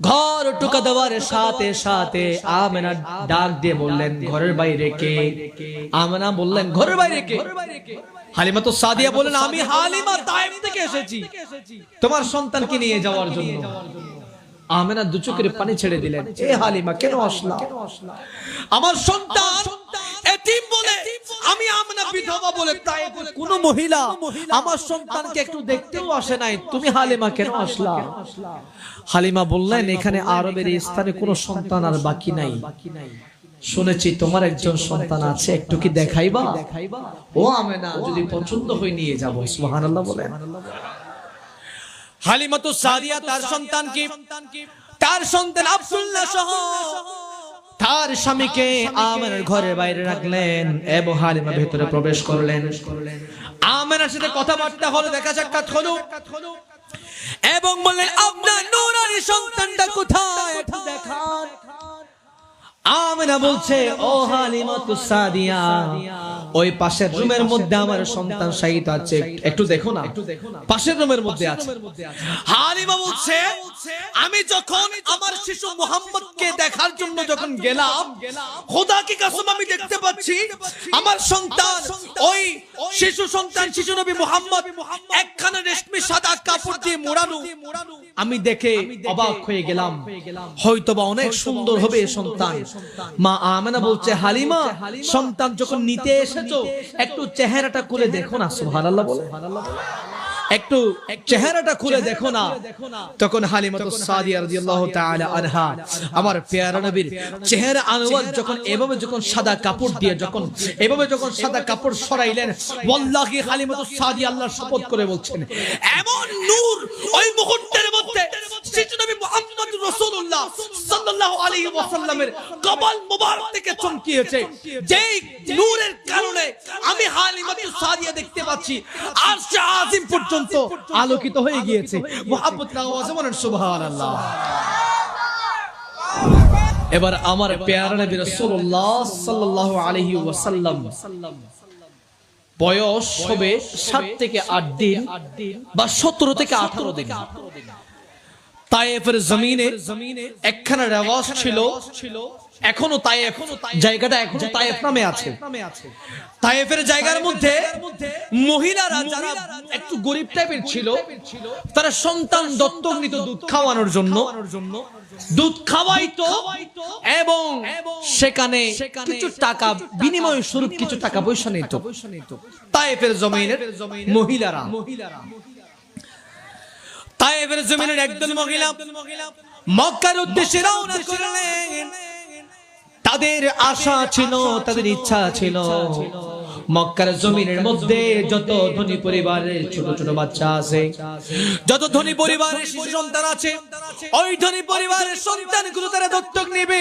ঘর টুকা দেওয়ার সাথে সাথে আমেনা ডাক দিয়ে বললেন, ঘরের বাইরে কে? আমেনা বললেন, ঘরের বাইরে কে? হালিমা তো সাদিয়া বললেন, আমি হালিমা তাইম থেকে এসেছি। তোমার সন্তানকে নিয়ে যাওয়ার জন্য। আমেনা দু পানি ছেড়ে দিলেন, এ হালিমা, কেন আসলা? আমার সন্তান এতিম বলে আমি আমেনা বিধবা বলে তাই কোন মহিলা আমার সন্তানকে একটু দেখতেও আসে নাই। তুমি হালিমা কেন আসলা? হালিমা বললেন এখানে আরবের এই স্থানে কোনো সন্তান আর বাকি নাই। শুনেছি তোমার একজন সন্তান আছে একটু কি দেখাইবা? ও আমেনা যদি পছন্দ হয়ে নিয়ে যাব সুবহানাল্লাহ বলেন। হালিমা তো সাদিয়া তার সন্তান কি? তার সন্তান আব্দুল্লাহ সহ। তার স্বামীকে আমার ঘরের বাইরে রাখলেন এবং হালিমা ভেতরে প্রবেশ করলেন। আমেনার সাথে কথাবার্তা হলো দেখা সাক্ষাৎ হলো। এবং বললেন আপনার নুরানি সন্তানটা কোথায়? একটু দেখান আমেনা বলছে ও হালিমা তু সাদিয়া ওই পাশের রুমের মধ্যে আমার সন্তান শাহিদ আছে। একটু দেখো না? পাশের রুমের মধ্যে আছে। হালিমা বলছে আমি যখন আমার শিশু মোহাম্মদকে দেখার জন্য যখন গেলাম খোদা কি কাসম আমি দেখতে পাচ্ছি আমার সন্তান ওই শিশু সন্তান শিশু নবী মোহাম্মদ একখানা রেশমি সাদা কাপড় দিয়ে মোড়ানো। আমি দেখে অবাক হয়ে গেলাম। হয়তোবা অনেক সুন্দর হবে সন্তান। মা আমেনা বলছে হালিমা সন্তান যখন নিতে এসেছ একটু চেহারাটা খুলে দেখো না সুবহানাল্লাহ বলে। একটু চেহারাটা খুলে দেখো না। তখন হালিমা তো সাদিয়া রাদিয়াল্লাহু তাআলা আনহা আমার পেয়ারা নবীর চেহারা আনওয়ার যখন এভাবে যখন সাদা কাপড় দিয়ে যখন এভাবে যখন সাদা কাপড় সরাইলেন ওয়াল্লাহি হালিমা তো সাদিয়া আল্লাহর শপথ করে বলছেন। এমন নূর ওই মুহূর্তের মধ্যে শিশু নবী মুহাম্মদ রাসূলুল্লাহ সাল্লাল্লাহু আলাইহি ওয়াসাল্লামের কপাল মোবারক থেকে চমকিয়েছে। যেই নূরের কারণে আমি হালিমা তো সাদিয়া দেখতে পাচ্ছি। আর আজিম পর্যন্ত আলোকিত হয়ে গিয়েছে। এবার আমার পেয়ারা বয়স হবে থেকে আট দিন বা সতেরো থেকে আঠারো দিন। তায়েফের জমিনে একখানা রেওয়াজ ছিল এখনও তায়েফ জায়গাটা এখনও তায়েফ নামে আছে। তায়েফের জায়গার মধ্যে মহিলারা যারা একটু গরিব টাইপের ছিল তারা সন্তান দত্তক নিত দুধ খাওয়ানোর জন্য দুধ খাওয়াইতো এবং সেখানে কিছু টাকা বিনিময় স্বরূপ কিছু টাকা পয়সা নিত। তায়েফের জমিনের মহিলারা। তায়েফের জমিনের একদল মহিলা মক্কার উদ্দেশ্যে রওনা করলেন। তাদের আশা ছিল, তাদের ইচ্ছা ছিল। মক্কার জমিনের মধ্যে যত ধনী পরিবারের ছোট ছোট বাচ্চা আছে, যত ধনী পরিবারের শিশু সন্তান আছে, ওই ধনী পরিবারের সন্তানগুলো তারা দত্তক নেবে।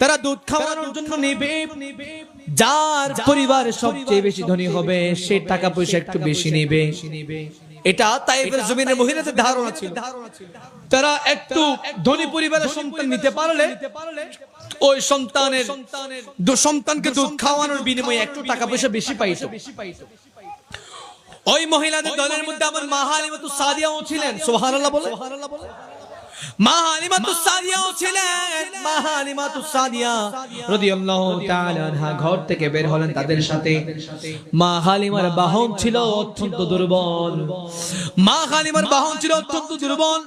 তারা দুধ খাওয়ানোর জন্য নেবে। যার পরিবার সবচেয়ে বেশি ধনী হবে, সে টাকা পয়সা একটু বেশি নেবে। এটা তাইফের জমিনের মহিলাদের ধারণা ছিল। তারা একটু ধনী পরিবারের সন্তান নিতে পারলে ওই সন্তানের সন্তানকে দুধ খাওয়ানোর বিনিময়ে একটু টাকা পয়সা বেশি পাইতো। ওই মহিলাদের দলের মধ্যে আমার মা হালিমাতু সাদিয়াও ছিলেন সোহারাল্লাহ বলে। সোহারাল্লাহ বলে। মা হালিমাতু সাদিয়াও ছিলেন। মা হালিমাতু সাদিয়া রাদিয়াল্লাহু তাআলা আনহা ঘর থেকে বের হলেন তাদের সাথে। মা হালিমার বাহন ছিল অত্যন্ত দুর্বল। মা হালিমার বাহন ছিল অত্যন্ত দুর্বল।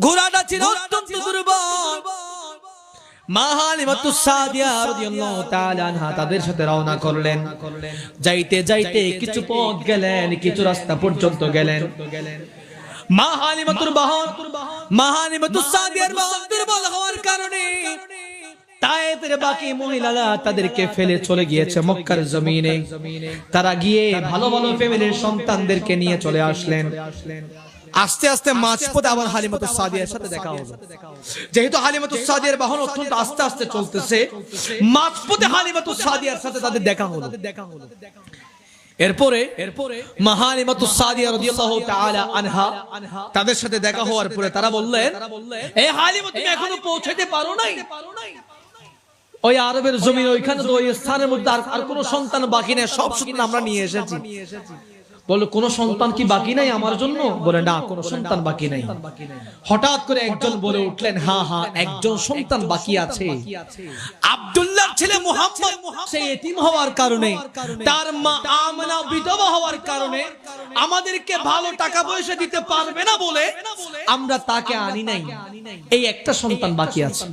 ঘোড়াটা ছিল অত্যন্ত দুর্বল। মা হালিমাতু সাদিয়া রাদিয়াল্লাহু তাআলা আনহা তাদের সাথে রওনা করলেন। যাইতে যাইতে কিছু পথ গেলেন কিছু রাস্তা পর্যন্ত গেলেন। হওয়ার কারণে বাকি মহিলারা তাদেরকে ফেলে চলে গিয়েছে মক্কার জমিনে। তারা গিয়ে ভালো ভালো ফ্যামিলির সন্তানদেরকে নিয়ে চলে আসলেন। আস্তে আস্তে মাঝপথে আবার হালিমাতু সাদিয়ার সাথে দেখা হলো। যেহেতু হালিমাতু সাদিয়ার বাহন অত্যন্ত আস্তে আস্তে চলতেছে, মাঝপথে হালিমাতু সাদিয়ার সাথে তাদের দেখা হলো। এরপরে এরপরে মাহালিমাতু সাদিয়া রাদিয়াল্লাহু তাআলা আনহা তাদের সাথে দেখা হওয়ার পরে তারা বললেন এ হালিমা তুমি এখনও পৌঁছাতে পারো নাই? ওই আরবের জমি ওইখানে তো ওই স্থানের মধ্যে আর আর কোনো সন্তান বাকি নেই সব সন্তান আমরা নিয়ে এসেছি। বলো কোন সন্তান কি বাকি নাই আমার জন্য? বলে না কোনো সন্তান বাকি নাই। হঠাৎ করে একজন বলে উঠলেন হ্যাঁ হ্যাঁ একজন সন্তান বাকি আছে। আব্দুল্লাহর ছেলে মুহাম্মদ সে এতিম হওয়ার কারণে তার মা আমনা বিধবা হওয়ার কারণে আমাদেরকে ভালো টাকা পয়সা দিতে পারবে না বলে আমরা তাকে আনি নাই। এই একটা সন্তান বাকি আছে।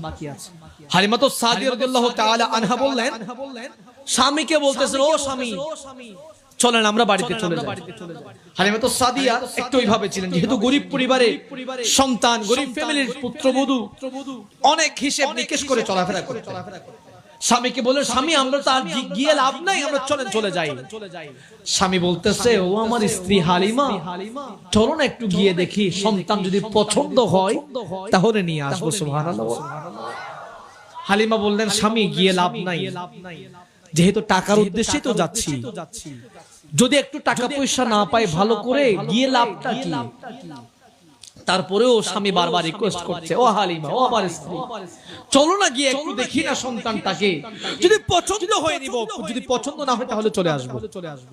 হালিমা তো সাদি রাদিয়াল্লাহু তাআলা আনহা বললেন স্বামীকে বলতেছেন ও স্বামী। চলেন আমরা বাড়িতে চলে যাই। হালিমা তো সাদিয়া একটু ওইভাবে ছিলেন যেহেতু গরিব পরিবারে সন্তান গরিব ফ্যামিলির পুত্রবধূ অনেক হিসেব নিকেশ করে চলাফেরা করে স্বামীকে বলে স্বামী আমরা তো আর গিয়ে লাভ নাই আমরা চলেন চলে যাই। স্বামী বলতেছে ও আমার স্ত্রী হালিমা চলো না একটু গিয়ে দেখি সন্তান যদি পছন্দ হয় তাহলে নিয়ে আসব সুবহানাল্লাহ। হালিমা বললেন স্বামী গিয়ে লাভ নাই। যেহেতু টাকার উদ্দেশ্যে তো যাচ্ছি। যদি একটু টাকা পয়সা না পাই ভালো করে গিয়ে লাভটা কি? তারপরেও স্বামী বারবার রিকোয়েস্ট করছে ও হালিমা ও আমার স্ত্রী। চলো না গিয়ে একটু দেখি না সন্তানটাকে। যদি পছন্দ হয়ে নিব যদি পছন্দ না হয় তাহলে চলে আসব। চলে আসব।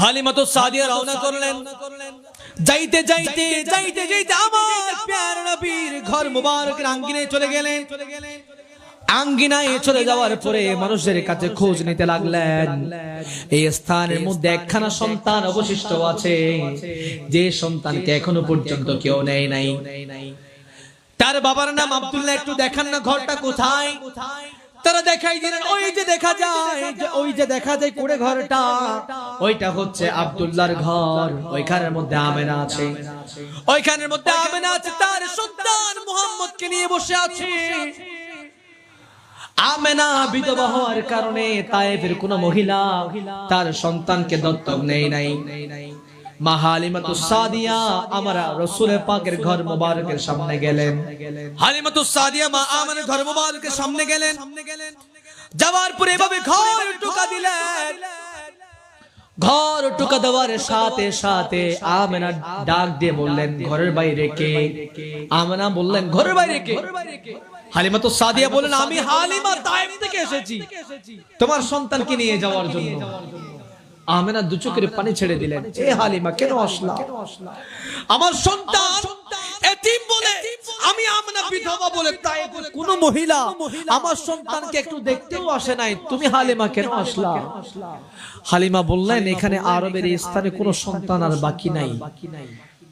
হালিমা তো সাদিয়া রওনা করলেন। যাইতে যাইতে যাইতে যাইতে আমার প্যার নবীর ঘর মুবারকের আঙ্গিনে চলে গেলেন। আঙ্গিনায় চলে যাওয়ার পরে মানুষের কাছে খোঁজ নিতে লাগলেন। এই স্থানের মধ্যে একখানা সন্তান অবশিষ্ট আছে। যে সন্তানকে এখনও পর্যন্ত কেউ নেয় নাই। তার বাবার নাম আব্দুল্লাহ, একটু দেখান না ঘরটা কোথায়? তারা দেখাই দিলেন, ওই যে দেখা যায়, যে ওই যে দেখা যায় করে ঘরটা, ওইটা হচ্ছে আব্দুল্লাহর ঘর। ওইখানের মধ্যে আমেনা আছে। ওইখানের মধ্যে আমেনা আছে, তার সন্তান মুহাম্মদকে নিয়ে বসে আছে। আমেনা বিধবা হওয়ার কারণে কোন মহিলা তার সন্তানকে দত্তক নেই নাই। ঘর যাওয়ার ঘর টুকা দেওয়ার সাথে সাথে আমেনা ডাক দিয়ে বললেন, ঘরের বাইরে কে? আমেনা বললেন, ঘরের বাইরে কে? হালিমা তো সাদিয়া বলেন আমি হালিমা তাইফ থেকে এসেছি। তোমার সন্তানকে নিয়ে যাওয়ার জন্য। আমেনা দু চোখের পানি ছেড়ে দিলেন। এ হালিমা কেন আসলা? আমার সন্তান এতিম বলে আমি আমেনা বিধবা বলে তাই কোন মহিলা আমার সন্তানকে একটু দেখতেও আসে নাই। তুমি হালিমা কেন আসলা? হালিমা বললেন এখানে আরবের এই স্থানে কোনো সন্তান আর বাকি নাই।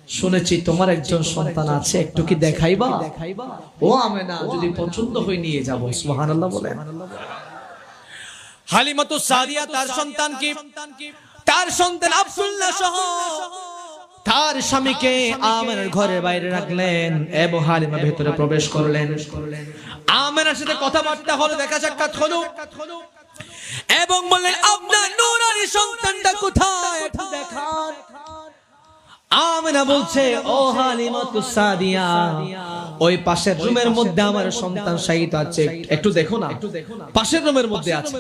শুনেছি তোমার একজন সন্তান আছে একটু কি দেখাইবা? ও আমেনা যদি পছন্দ হয়ে নিয়ে যাব সুবহানাল্লাহ বলেন। হালিমা তো সাদিয়া তার সন্তান কি? তার সন্তান আব্দুল্লাহ সহ। তার স্বামীকে আমেনার ঘরের বাইরে রাখলেন এবং হালিমা ভেতরে প্রবেশ করলেন। আমেনার সাথে কথাবার্তা হলো দেখা সাক্ষাৎ হলো। এবং আমেনা বলছে, ও হালিমা তু সাদিয়া। ওই পাশের রুমের মধ্যে আমার সন্তান শাহিত আছে। একটু দেখো না। পাশের রুমের মধ্যে আছে।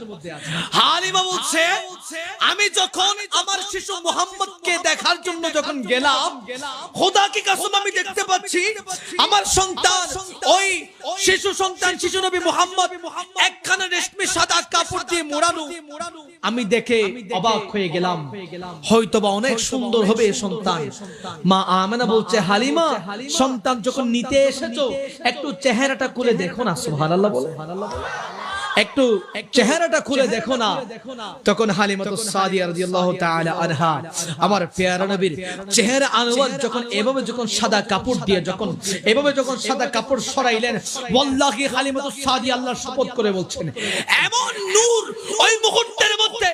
হালিমা বলছে, আমি যখন আমার শিশু মোহাম্মদকে দেখার জন্য যখন গেলাম, খোদা কি কাসম আমি দেখতে পাচ্ছি, আমার সন্তান, ওই শিশু সন্তান, শিশু নবী মোহাম্মদ, একখানা রেশমি সাদা কাপড় দিয়ে মোড়ানো আমি দেখে অবাক হয়ে গেলাম। হয়তোবা অনেক সুন্দর হবে সন্তান। মা আমেনা বলছে হালিমা সন্তান যখন নিতে এসেছ একটু চেহারাটা করে দেখো না সুবহানাল্লাহ। বলে একটু চেহারাটা খুলে দেখো না। তখন হালিমাতু সাদিয়া রাদিয়াল্লাহু তাআলা আনহা। আমার পেয়ারা নবীর চেহারা আনওয়ার যখন এভাবে যখন সাদা কাপড় দিয়ে যখন এভাবে যখন সাদা কাপড় সরাইলেন ওয়াল্লাহি হালিমাতু সাদিয়া আল্লাহর শপথ করে বলছেন। এমন নূর ওই মুহূর্তের মধ্যে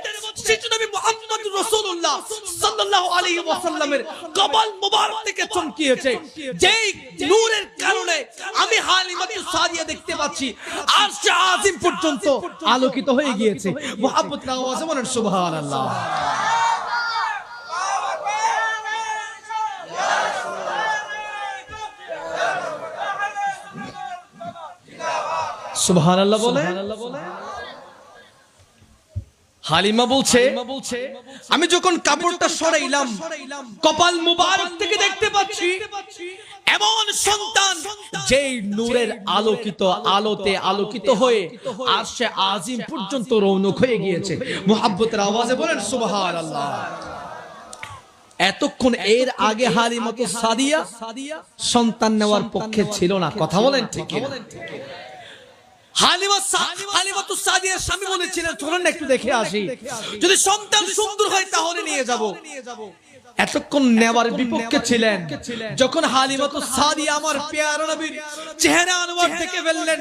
নবী মুহাম্মদ রাসূলুল্লাহ সাল্লাল্লাহু আলাইহি ওয়াসাল্লামের কপাল মোবারক থেকে চমকিয়েছে। যেই নূরের কারণে আমি হালিমাতু সাদিয়া দেখতে পাচ্ছি। আরশ আজিম পর্যন্ত আলোকিত হয়ে গিয়েছে। মুহাব্বত আওয়াজে বলেন সুবহানাল্লাহ। সুবহানাল্লাহ বলে হালিমা বলছে আমি যখন কাপড়টা সরাইলাম কপাল মুবারক থেকে দেখতে পাচ্ছি এমন সন্তান যেই নূরের আলোকিত আলোতে আলোকিত হয়ে আসছে আজিম পর্যন্ত রৌনক হয়ে গিয়েছে। মোহাব্বতের আওয়াজে বলেন সুবহানাল্লাহ। এতক্ষণ এর আগে হালিমাতু সাদিয়া সন্তান নেওয়ার পক্ষে ছিল না। কথা বলেন ঠিক কিনা? হালিমা সা- হালিমাতু সাদিয়ার স্বামী বলেছিলেন চলুন না একটু দেখে আসি। যদি সন্তান সুন্দর হয় তাহলে নিয়ে যাব। এতক্ষণ নেওয়ার বিপক্ষে ছিলেন। যখন হালিমাতু সাদিয়া আমার পেয়ারা নবীর চেহারা আনোয়ার থেকে ফেললেন,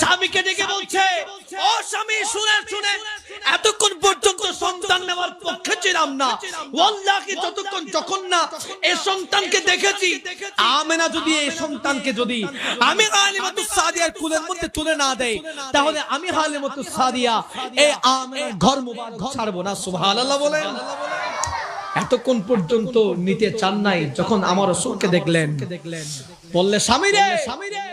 স্বামীকে ডেকে বলছে, ও স্বামী, শুনে শুনে, এতক্ষণ পর্যন্ত সন্তান নেওয়ার পক্ষে ছিলাম না। ওয়াল্লাহি, যতক্ষণ যখন না এই সন্তানকে দেখেছি, আমেনা যদি এই সন্তানকে যদি আমি হালিমাতু সাদিয়ার কুলের মধ্যে তুলে না দেয় তাহলে আমি হালিমাতু সাদিয়া এই আমেনার ঘর মুবারক ছাড়বো না, সুবহানাল্লাহ বলেন। এতক্ষণ পর্যন্ত নিতে চান নাই, যখন আমার অসুখকে দেখলেন। বললে, স্বামী রে! স্বামী রে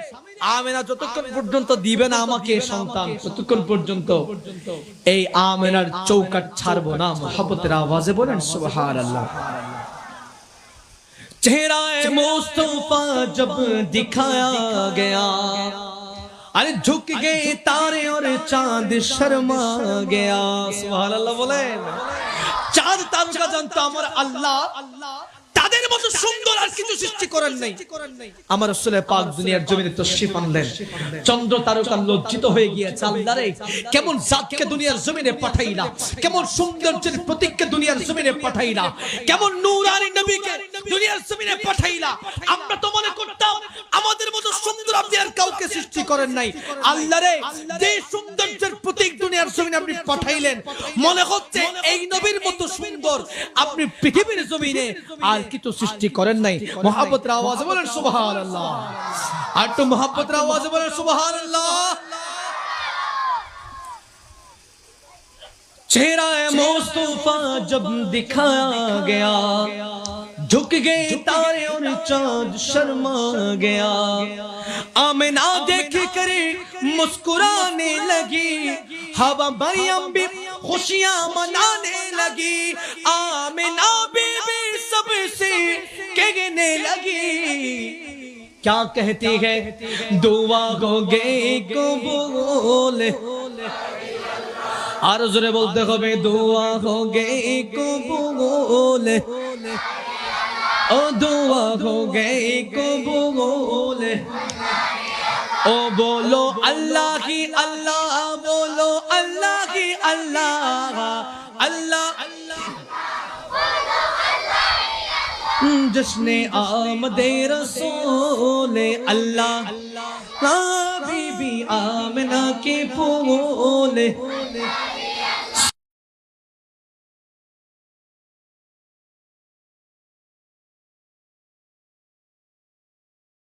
আমেনা যতক্ষণ পর্যন্ত দিবে না আমাকে সন্তান, ততক্ষণ পর্যন্ত এই আমেনার চৌকাট ছাড়বো না মহাপতের আওয়াজে বলেন সুহার আল্লাহ চেহারায় মোস্তফা জব দিখায়া গেয়া, আরে ঝুঁক গে তারে ওর চাঁদ শর্মা গেয়া। সুবহান আল্লাহ বলেন। তারকা জানতো আমার আল্লাহ। তাদের মতো সুন্দর আর কিছু সৃষ্টি করেন নাই। আমার রসুলের পাক দুনিয়ার জমিনে তশরিফ আনলেন। চন্দ্র তারকা লজ্জিত হয়ে গিয়েছে আল্লাহরে কেমন জাতকে দুনিয়ার জমিনে পাঠাইলা? কেমন সৌন্দর্যের প্রতীককে দুনিয়ার জমিনে পাঠাইলা? কেমন নূরানি নবীকে দুনিয়ার জমিনে পাঠাইলা? আমরা তো মনে করতাম আমাদের মতো সুন্দর আপনি আর কাউকে সৃষ্টি করেন নাই আল্লাহরে যে সৌন্দর্যের প্রতীক দুনিয়ার জমিনে আপনি পাঠাইলেন মনে হচ্ছে এই নবীর মতো সুন্দর আপনি পৃথিবীর জমিনে আর কিছু সৃষ্টি করেন নাই মোহাম্মতের আওয়াজে বলেন সুবহানাল্লাহ আর একটু মোহাম্মতের আওয়াজে বলেন সুবহানাল্লাহ चेहरा मुस्तफा जब दिखाया गया جھک گئے تارے اور چاند شرما گیا۔ آمنہ دیکھ کر مسکرانے لگی۔ ہوا بریم بھی خوشیاں منانے لگی۔ آمنہ بی بی سب سے کہنے لگی۔ کیا کہتی ہے؟ دعا ہو گئی قبول۔ آرزو نے بولتے ہو بے دعا ہو گئی قبول۔ او دعا ہو گئی قبول۔ او بولو اللہ کی اللہ، بولو اللہ کی اللہ۔ اللہ جشن آمد رسول، اللہ۔ اللہ بی بی آمنہ کے پھول۔